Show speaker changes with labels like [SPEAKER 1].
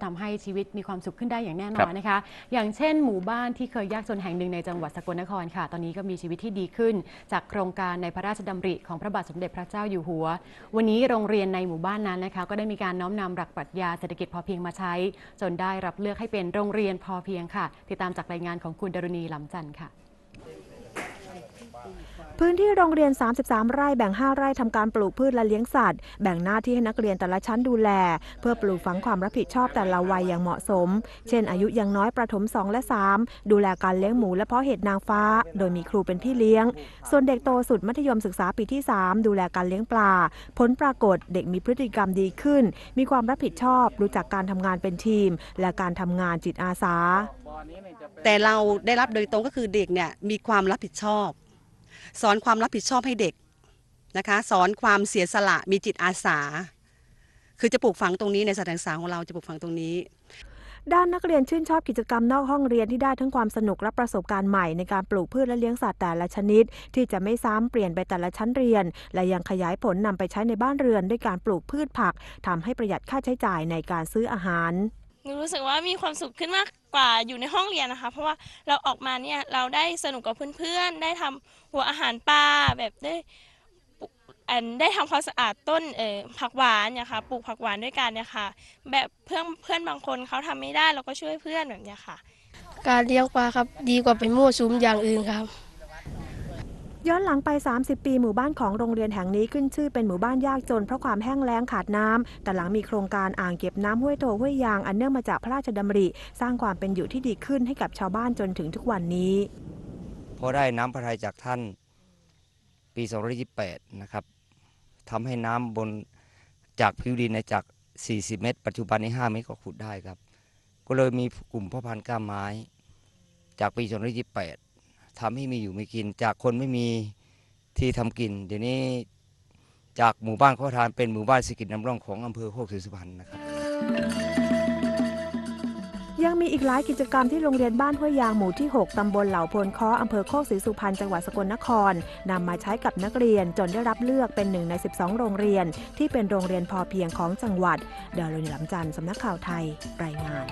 [SPEAKER 1] จะทำให้ชีวิตมีความสุขขึ้นได้อย่างแน่น
[SPEAKER 2] ครั
[SPEAKER 1] อน
[SPEAKER 2] บ
[SPEAKER 1] นะคะ อย่างเช่น หมู่บ้านที่เคยยากจนแห่งหนึ่งในจังหวัดสกลนครค่ะ ตอนนี้ก็มีชีวิตที่ดีขึ้น จากโครงการในพระราชดำริของพระบาทสมเด็จพระเจ้าอยู่หัว วันนี้โรงเรียนในหมู่บ้านนั้นนะคะ ก็ได้มีการน้อมนำหลักปรัชญาเศรษฐกิจพอเพียงมาใช้ จนได้รับเลือกให้เป็นโรงเรียนพอเพียงค่ะ ติดตามจากรายงานของคุณดรุณีลำจันทร์ค่ะ
[SPEAKER 3] พื้นที่โรงเรียน 33 ไร่แบ่ง 5 ไร่ทำการปลูกพืชและเลี้ยงสัตว์ แบ่งหน้าที่ให้นักเรียนแต่ละชั้นดูแล เพื่อปลูกฝังความรับผิดชอบแต่ละวัยอย่างเหมาะสม เช่น อายุยังน้อยประถม 2 และ 3 ดูแลการเลี้ยงหมูและเพาะเห็ดนางฟ้า โดยมีครูเป็นพี่เลี้ยง ส่วนเด็กโตสุดมัธยมศึกษาปีที่ 3 ดูแลการเลี้ยงปลา ผลปรากฏเด็กมีพฤติกรรมดีขึ้น มีความรับผิดชอบ รู้จักการทำงานเป็นทีม และการทำงานจิตอาสา
[SPEAKER 4] แต่เราได้รับโดยตรงก็คือเด็กเนี่ยมีความรับผิดชอบ สอนความรับผิดชอบให้เด็กนะคะ สอนความเสียสละมีจิตอาสา คือจะปลูกฝังตรงนี้ในสถานศึกษาของเราจะปลูกฝังตรงนี้
[SPEAKER 3] ด้านนักเรียนชื่นชอบกิจกรรมนอกห้องเรียนที่ได้ทั้งความสนุกและประสบการณ์ใหม่ในการปลูกพืชและเลี้ยงสัตว์แต่ละชนิด ที่จะไม่ซ้ำเปลี่ยนไปแต่ละชั้นเรียน และยังขยายผลนำไปใช้ในบ้านเรือนด้วยการปลูกพืชผักทำให้ประหยัดค่าใช้จ่ายในการซื้ออาหาร
[SPEAKER 5] หนูรู้สึกว่ามีความสุขขึ้นมาก กว่าอยู่ในห้องเรียนนะคะ เพราะว่าเราออกมาเนี่ยเราได้สนุกกับเพื่อนๆ ได้ทำหัวอาหารปลาแบบได้แอันได้ทำความสะอาดต้นเออผักหวานเนี่ยค่ะปลูกผักหวานด้วยกันเนี่ยค่ะ แบบเพื่อนเพื่อนบางคนเขาทำไม่ได้เราก็ช่วยเพื่อนแบบเนี้ยค่ะ
[SPEAKER 6] การเลี้ยงปลาครับดีกว่าไปมั่วซุมอย่างอื่นครับ
[SPEAKER 3] ย้อนหลังไป 30 ปีหมู่บ้านของโรงเรียนแห่งนี้ขึ้นชื่อเป็นหมู่บ้านยากจนเพราะความแห้งแล้งขาดน้ำแต่หลังมีโครงการอ่างเก็บน้ำห้วยโถห้วยยางอันเนื่องมาจากพระราชดำริ สร้างความเป็นอยู่ที่ดีขึ้นให้กับชาวบ้านจนถึงทุกวันนี้
[SPEAKER 7] พอได้น้ำพระทัยจากท่านปี2528 นะครับทำให้น้ำบนจากผิวดินในจาก 40 เมตร ปัจจุบันนี้5เมตรก็ขุดได้ครับ ก็เลยมีกลุ่มพ่อพันธุ์กล้าไม้ จากปี2528 ทำให้มีอยู่มีกิน จากคนไม่มีที่ทำกิน เดี๋ยวนี้จากหมู่บ้านข้อทานเป็นหมู่บ้านเศรษฐกิจนำร่องของอำเภอโคกศรีสุพรรณนะครับ
[SPEAKER 3] ยังมีอีกหลายกิจกรรมที่โรงเรียนบ้านห้วยยางหมู่ที่ 6 ตำบลเหล่าโพนค้ออำเภอโคกศรีสุพรรณ จังหวัดสกลนคร นำมาใช้กับนักเรียนจนได้รับเลือกเป็นหนึ่งใน 12 โรงเรียน ที่เป็นโรงเรียนพอเพียงของจังหวัดดาวรณีลำจันทร์สำนักข่าวไทย รายงาน